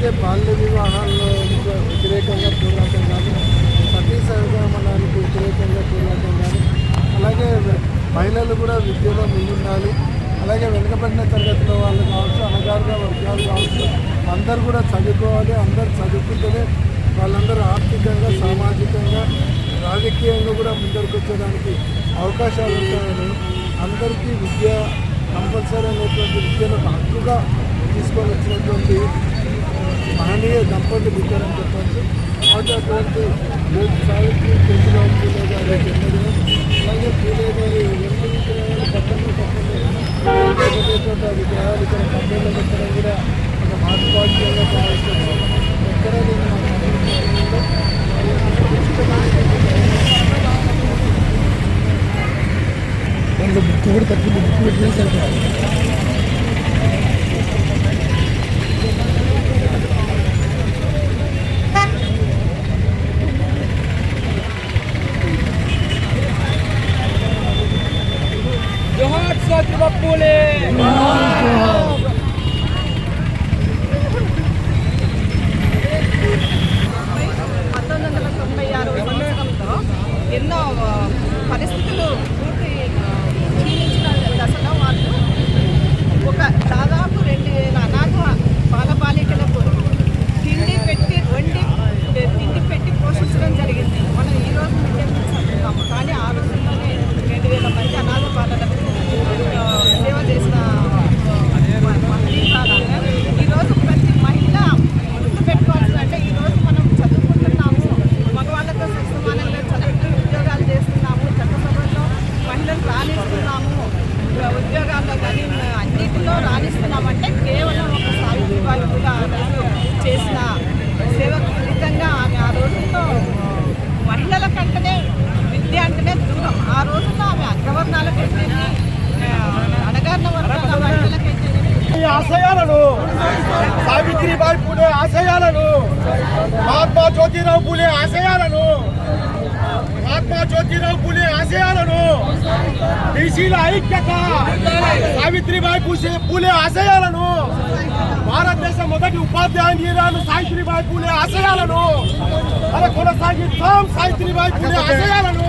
అయితే బాల్య వివాహాల్లో వ్యతిరేకంగా పోరాటం కానీ సతీ సహగమనానికి వ్యతిరేకంగా పోరాటం కానీ అలాగే మహిళలు కూడా విద్యలో ముందుండాలి. అలాగే వెనుకబడిన తరగతిలో వాళ్ళు కావచ్చు అనగారుగా వర్గాలు కావచ్చు అందరూ కూడా చదువుకోవాలి అందరూ చదువుకుంటేనే వాళ్ళందరూ ఆర్థికంగా సామాజికంగా రాజకీయంగా కూడా ముందరికి వచ్చేదానికి అవకాశాలు ఉంటాయని అందరికీ విద్య కంపల్సరీ అనేటువంటి విద్యను హక్కుగా తీసుకొని దంపతులు ఇద్దరని చెప్పచ్చు. కాబట్టి అటువంటి సావిత్రి కేసీరావు పూలే గారి జన్మదినం అలాగే పూలే గారి వెంకటేశ్వర పక్కన పక్కన అది దేవాలు ఇక్కడ పద్దెల్లో పెట్టడం కూడా ఒక భావిస్తున్నాం ఎక్కడ బుక్ కూడా తప్పింది బుక్ పెట్టినా సరిపోతుంది పూలే పంతొమ్మిది వందల తొంభై ఆరు సంవత్సరంలో ఎన్నో పరిస్థితులు పూర్తి ఆశయాలను సావిత్రిబాయి పూలే ఆశయాలను మహాత్మా జ్యోతిరావు పూలే ఆశయాలను మహాత్మా జ్యోతిరావు పూలే ఆశయాలను బీసీల ఐక్యత సావిత్రిబాయి పూసే పూలే ఆశయాలను భారతదేశ మొదటి ఉపాధ్యాయురాలు సావిత్రిబాయి పూలే ఆశయాలను మన కొనసాగిస్తాం సావిత్రిబాయి పూలే ఆశయాలను.